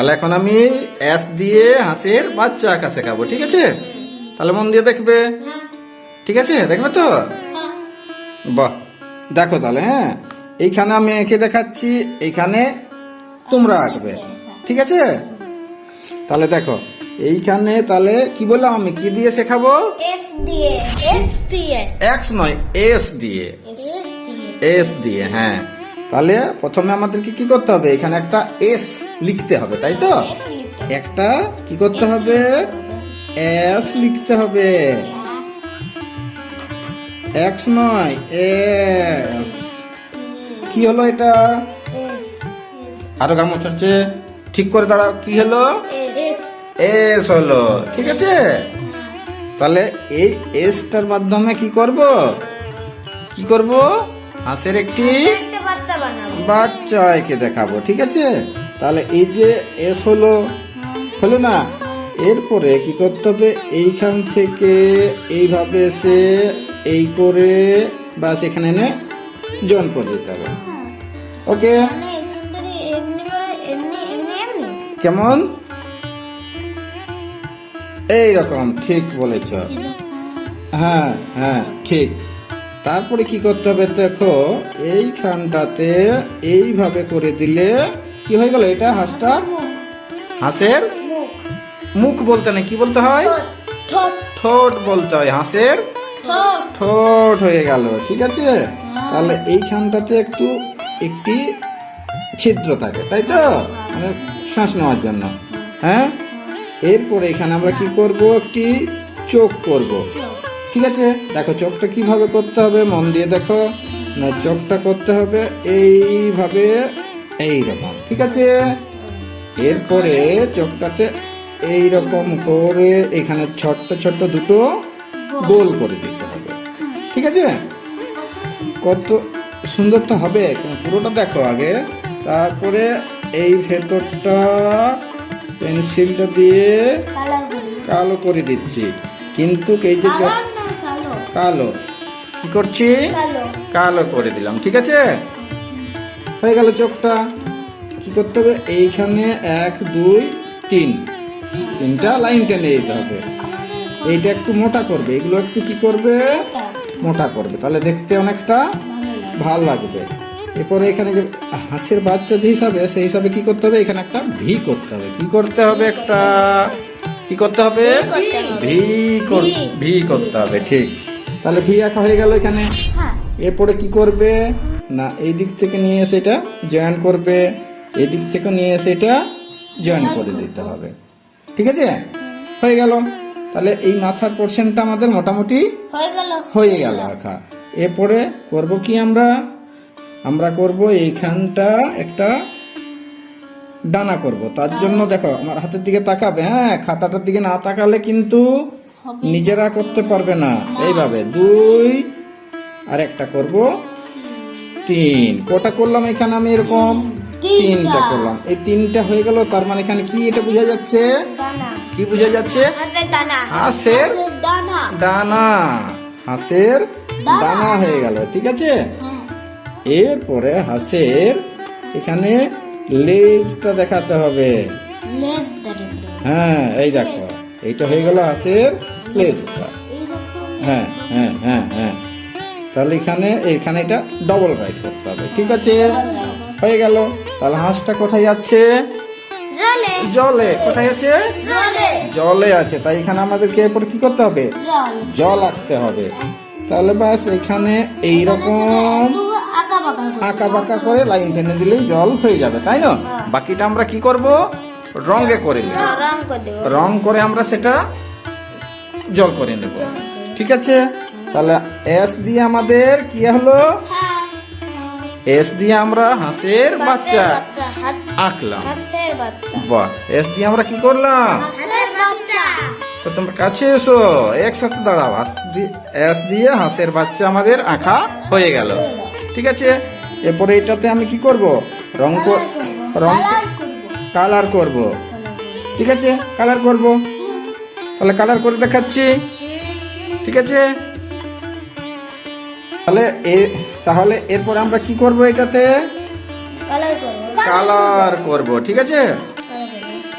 তাহলে এখন আমি এস দিয়ে হাঁসের বাচ্চা আঁকা শেখাবো ঠিক আছে? তাহলে মন দিয়ে দেখবে। ঠিক আছে? দেখবে তো? বাহ। দেখো তাহলে হ্যাঁ? এইখানে আমি এঁকে দেখাচ্ছি এইখানে তোমরা আঁকবে ঠিক আছে? তাহলে দেখো এইখানে তাহলে কি বললাম আমি? কি দিয়ে শেখাবো? এস দিয়ে। এস দিয়ে। এক্স নয় এস দিয়ে। এস দিয়ে। এস দিয়ে হ্যাঁ। তাহলে প্রথমে আমাদেরকে কি করতে হবে? এখানে একটা এস লিখতে হবে তাই তো? একটা কি করতে হবে? এস লিখতে হবে। এক্স নয় এস কি হলো এটা? আরও গামছ হচ্ছে ঠিক করে দাঁড়াও কি হলো? এস হলো ঠিক আছে? তাহলে এই এসটার মাধ্যমে কি করব? কি করব? হাঁসের একটি একটা বানাবো। বাচ্চা দেখাবো ঠিক আছে? তাহলে এই যে এস হলো হলো না? এরপরে কি করতে হবে? এইখান থেকে এইভাবে এসে এই করে বা সেখানে এনে জন করে দিতে হবে। ওকে মানে এমনি এমনি কেমন? এই রকম ঠিক বলেছ। হ্যাঁ হ্যাঁ ঠিক। তারপরে কি করতে হবে দেখো এইখানটাতে এইভাবে করে দিলে কি হয়ে গেল? এটা হাঁসটা হাঁসের মুখ বলতে নেই কি বলতে হয়? ঠোঁট। বলতে হয় হাঁসের ঠোঁট। ঠোঁট হয়ে গেল ঠিক আছে? তাহলে এইখানটাতে একটু একটি ছিদ্র থাকে তাই তো? মানে শ্বাস নেওয়ার জন্য হ্যাঁ? এরপরে এখানে আমরা কি করব? একটি চোখ করব। ঠিক আছে দেখো চোখটা কীভাবে করতে হবে মন দিয়ে দেখো। না চোখটা করতে হবে এইভাবে এই রকম ঠিক আছে? এরপরে চোখটাতে এই রকম করে এখানে ছোট্ট ছোট্ট দুটো গোল। করে দিতে হবে ঠিক আছে? কত সুন্দর তো হবে পুরোটা দেখো আগে। তারপরে এই ভেতরটা পেন্সিলটা দিয়ে কালো করে দিচ্ছি। কিন্তু এই যে কালো। কি করছি? কালো। করে দিলাম ঠিক আছে? হয়ে গেল চোখটা। কি করতে হবে? এইখানে এক দুই তিন। তিনটা লাইন টেনে দিতে হবে। এইটা একটু মোটা করবে। এগুলো একটু কি করবে? মোটা। করবে। তাহলে দেখতে অনেকটা ভালো লাগবে। এরপরে এখানে যে হাঁসের বাচ্চা যে হিসাবে সেই হিসাবে কি করতে হবে? এখানে একটা ভি করতে হবে। কি করতে হবে একটা? কি করতে হবে? ভি কর- ভি করতে হবে ঠিক। তাহলে ভি আঁকা হয়ে গেল এখানে? হ্যাঁ। এরপরে কি করবে? না এই দিক থেকে নিয়ে এসে এটা জয়েন করবে। এই দিক থেকে নিয়ে এসে এটা জয়েন করে দিতে হবে। ঠিক আছে? হয়ে গেল। তাহলে এই মাথার পোর্শনটা আমাদের মোটামুটি হয়ে গেল। হয়ে গেল আঁকা। এরপরে করব কি আমরা? আমরা করব এইখানটা একটা ডানা করব। তার জন্য দেখো আমার হাতের দিকে তাকাবে। হ্যাঁ খাতাটার দিকে না তাকালে কিন্তু নিজেরা করতে পারবে না। এইভাবে দুই আর একটা করব। তিন। কটা করলাম এখানে আমি এরকম? তিনটা। করলাম। এই তিনটা হয়ে গেল তার মানে এখানে কি এটা বোঝা যাচ্ছে? কি বোঝা যাচ্ছে? হাঁসের ডানা ডানা হাঁসের ডানা হয়ে গেল ঠিক আছে? হ্যাঁ। এরপরে হাঁসের এখানে লেজটা দেখাতে হবে। হ্যাঁ এই দেখো। এইটা হয়ে গেল লেজটা এইরকম। হ্যাঁ হ্যাঁ হ্যাঁ হ্যাঁ। তাহলে এখানে এখানে এটা ডবল রাইট করতে হবে ঠিক আছে? হয়ে গেল। তাহলে হাঁসটা কোথায় যাচ্ছে? জলে। কোথায় আছে? জলে। আছে। তাই এখানে আমাদেরকে এরপর কি করতে হবে? জল। আঁকতে হবে। তাহলে ব্যাস এখানে এইরকম আঁকা বাঁকা আঁকা বাঁকা করে লাইন টেনে দিলেই জল হয়ে যাবে তাই না? বাকিটা আমরা কি করব? রঙে করে নেব। রং করে দেবো রং করে আমরা সেটা জল করে নেব। ঠিক আছে? তাহলে এস দিয়ে আমাদের কি হলো? এস দিয়ে আমরা হাঁসের বাচ্চা আঁকলাম। বাহ এস দিয়ে আমরা কি করলাম? তো তোমরা কাছে এসো একসাথে দাঁড়াও। এস দিয়ে হাঁসের বাচ্চা আমাদের আঁকা হয়ে গেল। ঠিক আছে? এরপরে এটাতে আমি কি করব? রং রং কালার করব। ঠিক আছে? কালার করব। তাহলে কালার করে দেখাচ্ছি। ঠিক আছে? তাহলে এ তাহলে এরপর আমরা কি করব এটাতে? কালার করব। কালার করব ঠিক আছে?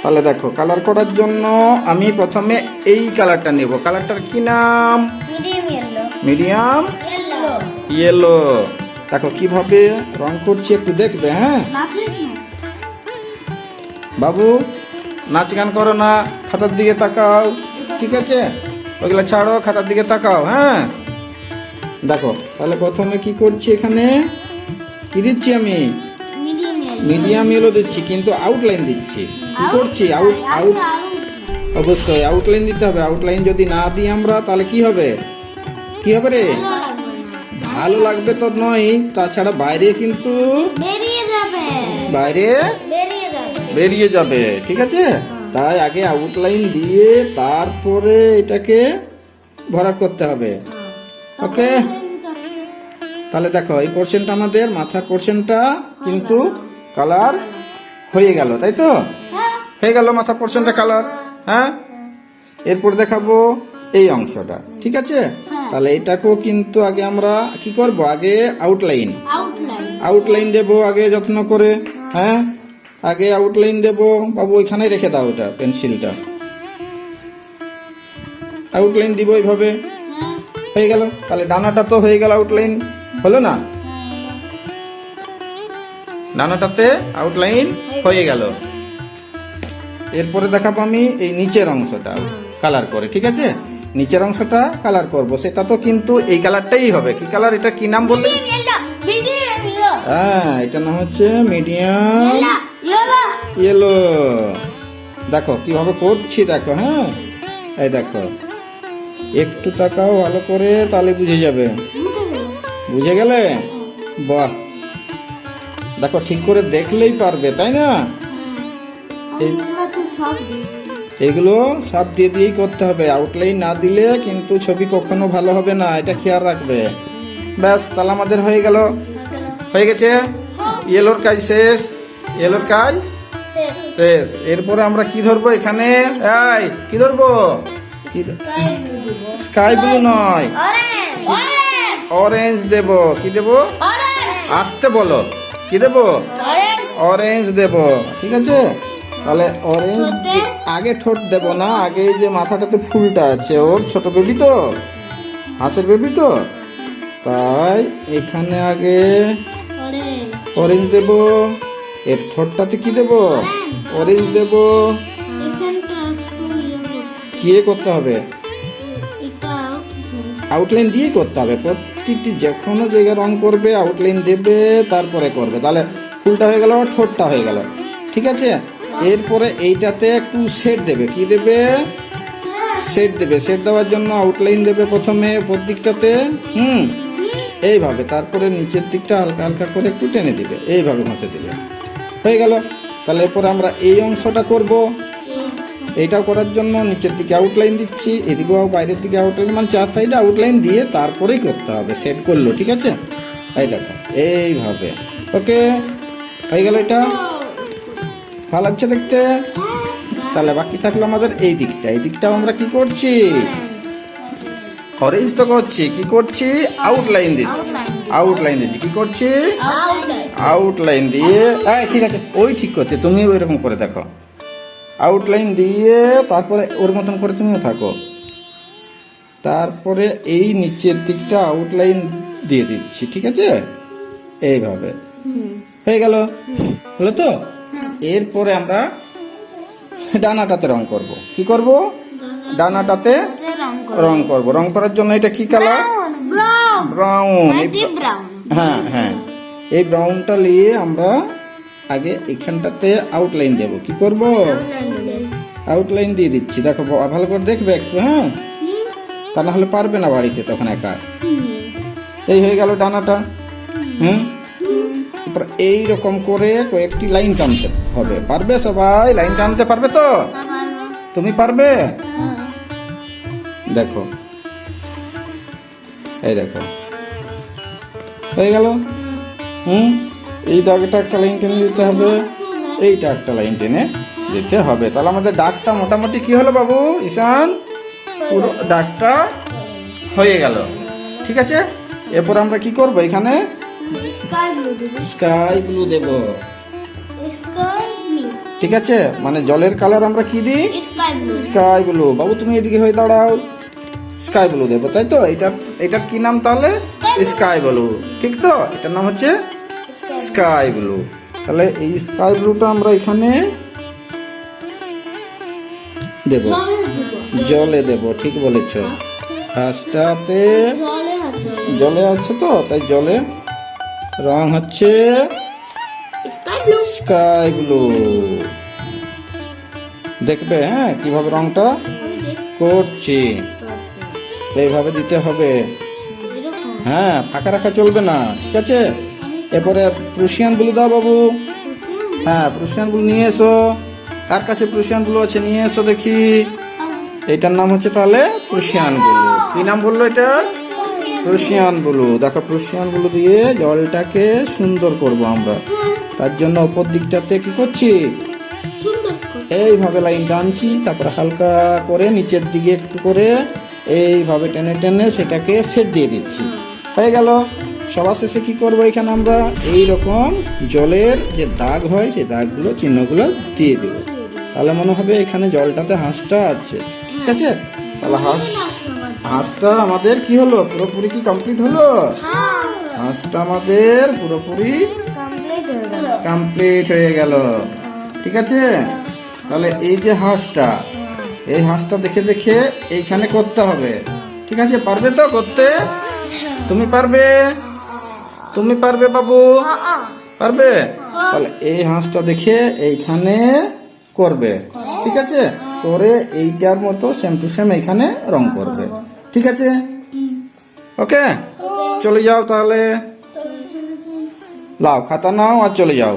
তাহলে দেখো কালার করার জন্য আমি প্রথমে এই কালারটা নেব। কালারটার কি নাম? Medium yellow medium yellow yellow দেখো কীভাবে রং করছি একটু দেখবে হ্যাঁ? বাবু নাচ গান করো না খাতার দিকে তাকাও ঠিক আছে? ওইগুলো ছাড়ো খাতার দিকে তাকাও হ্যাঁ? দেখো তাহলে প্রথমে কি করছি এখানে? কি দিচ্ছি আমি? মিডিয়াম ইয়েলো দিচ্ছি। কিন্তু আউটলাইন দিচ্ছি। কি করছি? আউট আউট অবশ্যই আউটলাইন দিতে হবে। আউটলাইন যদি না দিই আমরা তাহলে কি হবে? কি হবে রে? ভালো লাগবে তো নয় তাছাড়া বাইরে কিন্তু বাইরে বেরিয়ে যাবে ঠিক আছে? তাই আগে আউটলাইন দিয়ে তারপরে এটাকে ভরাট করতে হবে। ওকে তাহলে দেখো এই পোর্শনটা আমাদের মাথার পোর্শনটা কিন্তু কালার হয়ে গেল তাই তো? হ্যাঁ। হয়ে গেল মাথা পোর্শনটা কালার হ্যাঁ? এরপর দেখাবো এই অংশটা ঠিক আছে? তাহলে এটাকেও কিন্তু আগে আমরা কি করব? আগে আউটলাইন আউটলাইন দেব আগে যত্ন করে হ্যাঁ? আগে আউটলাইন দেব। বাবু ওইখানে রেখে দাও ওটা পেন্সিলটা আউটলাইন দিব এইভাবে। হ্যাঁ গেল। তাহলে ডানাটা তো হয়ে গেল আউটলাইন হলো না? ডানাটাতে আউটলাইন হয়ে গেল। এরপরে দেখাবো আমি এই নিচের অংশটা কালার করে ঠিক আছে? নিচের অংশটা কালার করব। সেটা তো কিন্তু এই কালারটাই হবে। কি কালার এটা কি নাম বললে? হ্যাঁ এটা নাম হচ্ছে মিডিয়াম ইয়েলো। দেখো কীভাবে করছি দেখো হ্যাঁ? এই দেখো একটু তাকাও ভালো করে তাহলে বুঝে যাবে। বুঝে গেলে? বাহ। দেখো ঠিক করে দেখলেই পারবে তাই না? এই- এগুলো সব দিয়ে দিয়েই করতে হবে। আউটলাইন না দিলে কিন্তু ছবি কখনো ভালো হবে না এটা খেয়াল রাখবে। ব্যাস তাহলে আমাদের হয়ে গেল। হয়ে গেছে? ইয়েলোর কাজ শেষ। কাজ শেষ। এরপরে আমরা কি ধরবো এখানে? এই কি ধরবো? Sky blue. নয়। অরেঞ্জ। দেব। কি দেব? আসতে বলো। কি দেব? অরেঞ্জ। দেব। ঠিক আছে? তাহলে অরেঞ্জ আগে ঠোঁট দেব না আগে যে মাথাটাতে ফুলটা আছে ওর ছোট বেবি তো? হাঁসের বেবি তো? তাই এখানে আগে অরেঞ্জ দেব। এর ঠোঁটটাতে কি দেব? অরেঞ্জ দেব। কি করতে হবে? আউটলাইন দিয়ে করতে হবে। প্রত্যেকটি যে কোনো জায়গায় রং করবে আউটলাইন দেবে, তারপরে করবে। তাহলে ফুলটা হয়ে গেল ঠোঁটটা হয়ে গেল। ঠিক আছে? এরপরে এইটাতে একটু শেড দেবে। কি দেবে? শেড দেবে। শেড দেওয়ার জন্য আউটলাইন দেবে প্রথমে উপর দিকটাতে হুম? এইভাবে। তারপরে নিচের দিকটা হালকা হালকা করে একটু টেনে দিবে। এইভাবে ঘষে দিবে। হয়ে গেল। তাহলে এরপরে আমরা এই অংশটা করব। এইটাও করার জন্য নিচের দিকে আউটলাইন দিচ্ছি এদিকেও বাইরের দিকে আউটলাইন মানে চার সাইডে আউটলাইন দিয়ে তারপরেই করতে হবে সেট করল ঠিক আছে? এই দেখো এইভাবে। ওকে হয়ে গেল এটা। ভালো লাগছে দেখতে? তাহলে বাকি থাকল আমাদের এই দিকটা। এই দিকটাও আমরা কি করছি? অরেঞ্জ তো করছি কি করছি? আউটলাইন দিচ্ছি। আউটলাইন দিচ্ছি কি করছি? আউটলাইন দিয়ে হ্যাঁ ঠিক আছে ওই ঠিক করছে তুমি ওই রকম করে দেখো। আউটলাইন দিয়ে তারপরে ওর মতন করে তুমিও থাকো। তারপরে এই নিচের দিকটা আউটলাইন দিয়ে দিচ্ছি ঠিক আছে? এইভাবে। হয়ে গেল? হলো তো? এরপরে আমরা ডানাটাতে রং করব। কি করব? ডানাটাতে রং রং করব। রং করার জন্য এটা কি কালার ব্রাউন হ্যাঁ হ্যাঁ। এই ব্রাউনটা নিয়ে আমরা আগে এখানটাতে আউটলাইন দেব। কি করব? আউটলাইন দিয়ে দিচ্ছি। দেখো ভালো করে দেখবে একটু হ্যাঁ? তা না হলে পারবে না বাড়িতে তখন একা। এই হয়ে গেল ডানাটা। হুম। এরপর এই রকম করে কয়েকটি লাইন টানতে হবে। পারবে সবাই? লাইন টানতে পারবে তো? তুমি পারবে? দেখো। এই দেখো। হয়ে গেল? হুম? এই দাগটা একটা লাইন টেনে দিতে হবে। এইটা একটা লাইন টেনে দিতে হবে। তাহলে আমাদের ডাকটা মোটামুটি কি হলো বাবু? ঈশান? পুরো ডাকটা হয়ে গেল। ঠিক আছে? এরপর আমরা কি করব এখানে? স্কাই ব্লু দিব। দেব ঠিক আছে? মানে জলের কালার আমরা কি দিই? স্কাই ব্লু বাবু তুমি এদিকে হয়ে দাঁড়াও। স্কাই ব্লু দেবো তাই তো? এটা এটার কি নাম তাহলে? Sky blue. ঠিক তো? এটার নাম হচ্ছে স্কাই ব্লু। তাহলে এই স্কাই ব্লুটা আমরা এখানে দেব। জলে দেব। ঠিক বলেছ। ফার্স্টটাতে জলে আছে। তো তাই জলে। রং হচ্ছে স্কাই ব্লু। দেখবে হ্যাঁ কীভাবে রংটা করছি। এইভাবে দিতে হবে। হ্যাঁ ফাঁকা রাখা চলবে না ঠিক আছে? এরপরে প্রুশিয়ান ব্লু দাও বাবু। হ্যাঁ প্রুশিয়ান ব্লু নিয়ে এসো। কার কাছে প্রুশিয়ান ব্লু আছে নিয়ে এসো দেখি। এটার নাম হচ্ছে তাহলে প্রুশিয়ান ব্লু কি নাম বলল এটা? প্রুশিয়ান ব্লু দেখো প্রুশিয়ান ব্লু দিয়ে জলটাকে সুন্দর করব আমরা। তার জন্য উপর দিকটাতে কি করছি? সুন্দর করে এইভাবে লাইন টানছি তারপর হালকা করে নিচের দিকে একটু করে এইভাবে টেনে টেনে সেটাকে সেট দিয়ে দিচ্ছি। হয়ে গেল। সবার শেষে কী করব এখানে আমরা? এই রকম জলের যে দাগ হয় সেই দাগগুলো চিহ্নগুলো দিয়ে দেবো। তাহলে মনে হবে এখানে জলটাতে হাঁসটা আছে। ঠিক আছে? তাহলে হাঁস হাঁসটা আমাদের কি হলো? পুরোপুরি কি কমপ্লিট হলো? হাঁসটা আমাদের পুরোপুরি কমপ্লিট হয়ে গেল। কমপ্লিট হয়ে গেল। ঠিক আছে? তাহলে এই যে হাঁসটা এই হাঁসটা দেখে দেখে এইখানে করতে হবে। ঠিক আছে? পারবে তো করতে? তুমি পারবে? তুমি পারবে বাবু? পারবে? তাহলে এই হাঁসটা দেখে এইখানে করবে। ঠিক আছে? করে এইটার মতো সেম টু সেম এইখানে রং করবে। ঠিক আছে? ওকে? চলে যাও তাহলে। লাও খাতা নাও আর চলে যাও।